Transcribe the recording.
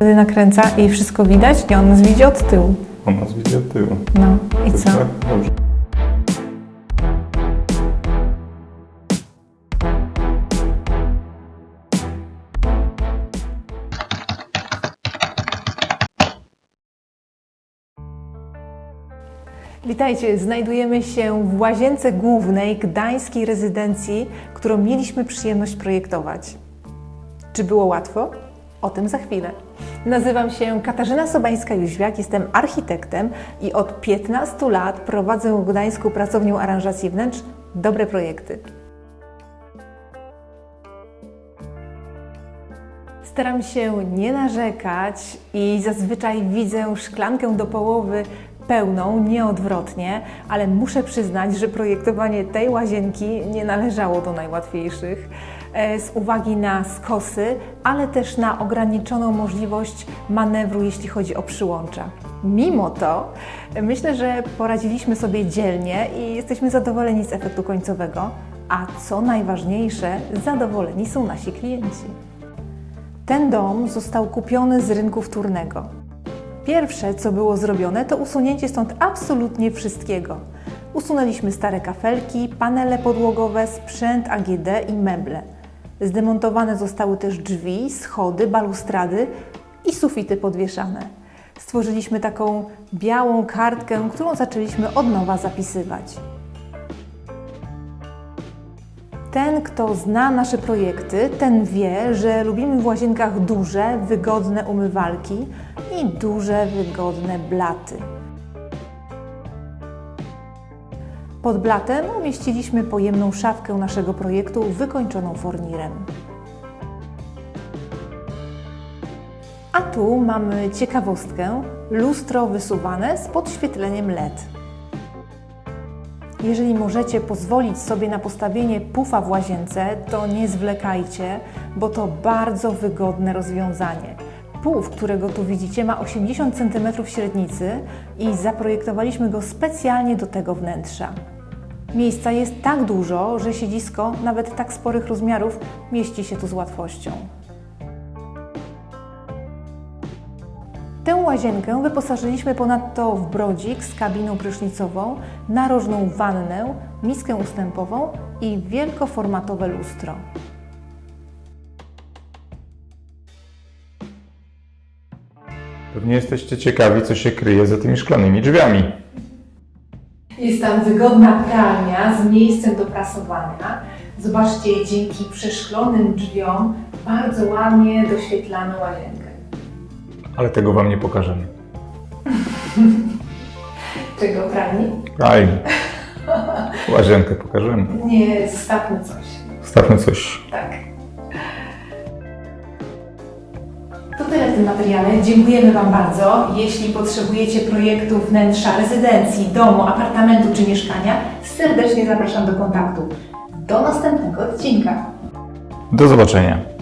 nakręca i wszystko widać? Nie, on nas widzi od tyłu. On nas widzi od tyłu. No i co? Tak? Dobrze. Witajcie, znajdujemy się w łazience głównej gdańskiej rezydencji, którą mieliśmy przyjemność projektować. Czy było łatwo? O tym za chwilę. Nazywam się Katarzyna Sobańska-Jóźwiak, jestem architektem i od 15 lat prowadzę w Gdańsku pracownię aranżacji wnętrz Dobre Projekty. Staram się nie narzekać i zazwyczaj widzę szklankę do połowy pełną, nieodwrotnie, ale muszę przyznać, że projektowanie tej łazienki nie należało do najłatwiejszych z uwagi na skosy, ale też na ograniczoną możliwość manewru, jeśli chodzi o przyłącza. Mimo to e, myślę, że poradziliśmy sobie dzielnie i jesteśmy zadowoleni z efektu końcowego, a co najważniejsze, zadowoleni są nasi klienci. Ten dom został kupiony z rynku wtórnego. Pierwsze, co było zrobione, to usunięcie stąd absolutnie wszystkiego. Usunęliśmy stare kafelki, panele podłogowe, sprzęt AGD i meble. Zdemontowane zostały też drzwi, schody, balustrady i sufity podwieszane. Stworzyliśmy taką białą kartkę, którą zaczęliśmy od nowa zapisywać. Ten, kto zna nasze projekty, ten wie, że lubimy w łazienkach duże, wygodne umywalki i duże, wygodne blaty. Pod blatem umieściliśmy pojemną szafkę naszego projektu wykończoną fornirem. A tu mamy ciekawostkę: lustro wysuwane z podświetleniem LED. Jeżeli możecie pozwolić sobie na postawienie pufa w łazience, to nie zwlekajcie, bo to bardzo wygodne rozwiązanie. Puf, którego tu widzicie, ma 80 cm średnicy i zaprojektowaliśmy go specjalnie do tego wnętrza. Miejsca jest tak dużo, że siedzisko, nawet tak sporych rozmiarów, mieści się tu z łatwością. Tę łazienkę wyposażyliśmy ponadto w brodzik z kabiną prysznicową, narożną wannę, miskę ustępową i wielkoformatowe lustro. Pewnie jesteście ciekawi, co się kryje za tymi szklanymi drzwiami. Jest tam wygodna pralnia z miejscem do prasowania. Zobaczcie, dzięki przeszklonym drzwiom bardzo ładnie doświetlamy łazienkę. Ale tego Wam nie pokażemy. Czego pralni? Fajnie. Łazienkę pokażemy. Nie, zostawmy coś. Stawmy coś. Tak. Materiale. Dziękujemy Wam bardzo. Jeśli potrzebujecie projektu wnętrza rezydencji, domu, apartamentu czy mieszkania, serdecznie zapraszam do kontaktu. Do następnego odcinka. Do zobaczenia.